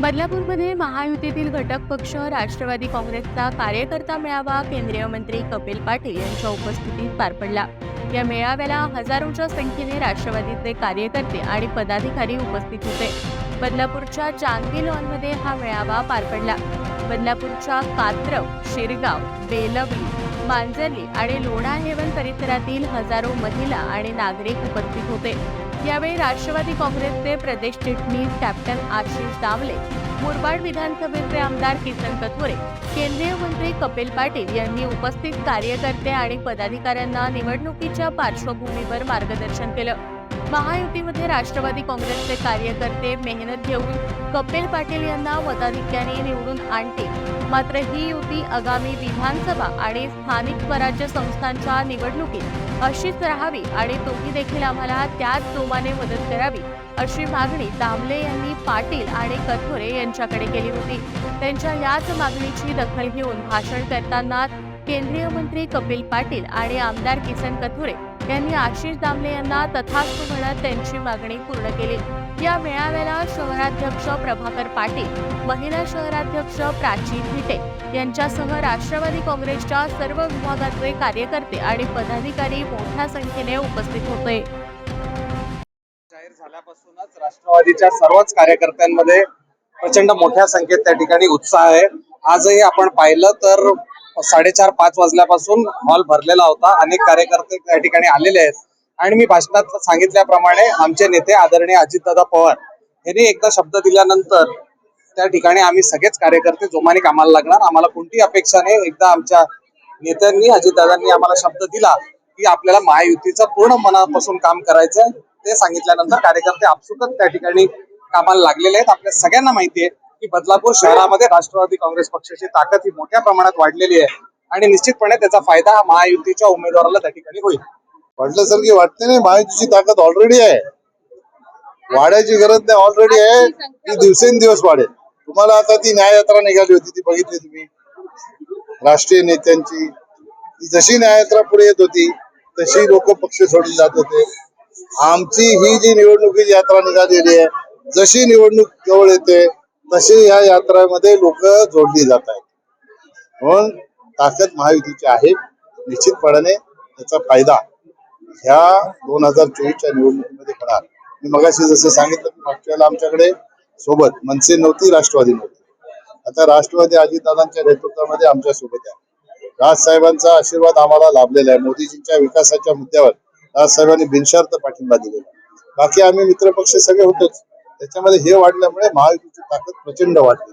बदलापूरमध्ये महायुतीतील घटक पक्ष राष्ट्रवादी काँग्रेसचा कार्यकर्ता मेळावा केंद्रीय मंत्री कपिल पाटील यांच्या उपस्थितीत पार पडला. या मेळाव्याला हजारोच्या संख्येने राष्ट्रवादीचे कार्यकर्ते आणि पदाधिकारी उपस्थित होते. बदलापूरच्या चांदगी लॉनमध्ये हा मेळावा पार पडला. बदलापूरच्या कात्रव शिरगाव बेलवली मांजरली आणि लोणा हेवन परिसरातील हजारो महिला आणि नागरिक उपस्थित होते. यावेळी राष्ट्रवादी काँग्रेसचे प्रदेश चिटणीस कॅप्टन आशिष दामले मुरबाड विधानसभेचे आमदार किसन कथोरे केंद्रीय मंत्री कपिल पाटील यांनी उपस्थित कार्यकर्ते आणि पदाधिकाऱ्यांना निवडणुकीच्या पार्श्वभूमीवर मार्गदर्शन केलं. महायुतीमध्ये राष्ट्रवादी काँग्रेसचे कार्यकर्ते मेहनत घेऊन कपिल पाटील यांना मताधिक्याने निवडून आणतील. मात्र ही युती आगामी विधानसभा आणि स्थानिक स्वराज्य संस्थांच्या निवडणुकीत अशीच राहावी आणि तुम्ही देखील आम्हाला त्याच जोमाने मदत करावी अशी मागणी दामले यांनी पाटील आणि कथोरे यांच्याकडे केली होती. त्यांच्या याच मागणीची दखल घेऊन भाषण करताना केंद्रीय मंत्री कपिल पाटील आणि आमदार किसन कथोरे यांनी आशिष दामले यांना तथास्तु म्हणत त्यांची मागणी पूर्ण केली. या मेळाव्याला शहराध्यक्ष प्रभाकर पाटील महिला शहराध्यक्ष प्राची भिटे यांच्यासह राष्ट्रवादी काँग्रेसच्या सर्व विभागाचे कार्यकर्ते आणि पदाधिकारी मोठ्या संख्येने उपस्थित होते. जाहीर झाल्यापासूनच राष्ट्रवादीच्या सर्वच कार्यकर्त्यांमध्ये प्रचंड मोठ्या संख्येत त्या ठिकाणी उत्साह आहे. आजही आपण पाहिलं तर साडेचार पाच वाजल्यापासून हॉल भरलेला होता. अनेक कार्यकर्ते त्या ठिकाणी आलेले आहेत. आणि मी भाषणात सांगितल्याप्रमाणे आमचे नेते आदरणीय अजितदादा पवार यांनी एकदा शब्द दिल्यानंतर त्या ठिकाणी आम्ही सगळेच कार्यकर्ते जोमाने कामाला लागणार. आम्हाला कोणती अपेक्षा नाही. एकदा आमच्या नेत्यांनी अजितदादांनी आम्हाला शब्द दिला की आपल्याला महायुतीचं पूर्ण मनापासून काम करायचं ते सांगितल्यानंतर कार्यकर्ते आपसुकच त्या ठिकाणी कामाला लागलेले आहेत. आपल्या सगळ्यांना माहिती आहे. की बदलापूर शहरामध्ये राष्ट्रवादी काँग्रेस पक्षाची ताकद ही मोठ्या प्रमाणात वाढलेली आहे आणि निश्चितपणे त्याचा फायदा हा महायुतीच्या उमेदवाराला त्या ठिकाणी होईल. वाटल्यासारखी वाटते नाही महायुतीची ताकद ऑलरेडी आहे. वाढायची गरज नाही ऑलरेडी आहे. ती दिवसेंदिवस वाढेल. तुम्हाला आता ती न्याययात्रा निघाली होती ती बघितली तुम्ही. राष्ट्रीय नेत्यांची. ती जशी न्याययात्रा पुढे येत होती तशी लोक पक्ष सोडून जात होते. आमची ही जी निवडणुकीची यात्रा निघालेली आहे जशी निवडणूक जवळ येते तशी या यात्रामध्ये लोक जोडली जात आहेत. म्हणून ताकद महायुतीची आहे. निश्चितपणाने त्याचा फायदा ह्या दोन हजार चोवीसच्या निवडणुकीमध्ये होणार. मी मगाशी जसं सांगितलं मागच्या वेळेला आमच्याकडे सोबत मनसे नव्हती राष्ट्रवादी नव्हती. आता राष्ट्रवादी अजितदादांच्या नेतृत्वामध्ये आमच्यासोबत आहे. राजसाहेबांचा आशीर्वाद आम्हाला लाभलेला आहे. मोदीजींच्या विकासाच्या मुद्द्यावर राजसाहेबांनी बिनशर्त पाठिंबा दिलेला बाकी आम्ही मित्रपक्ष सगळे होतोच. त्याच्यामध्ये हे वाढल्यामुळे महायुतीची ताकद प्रचंड वाढली.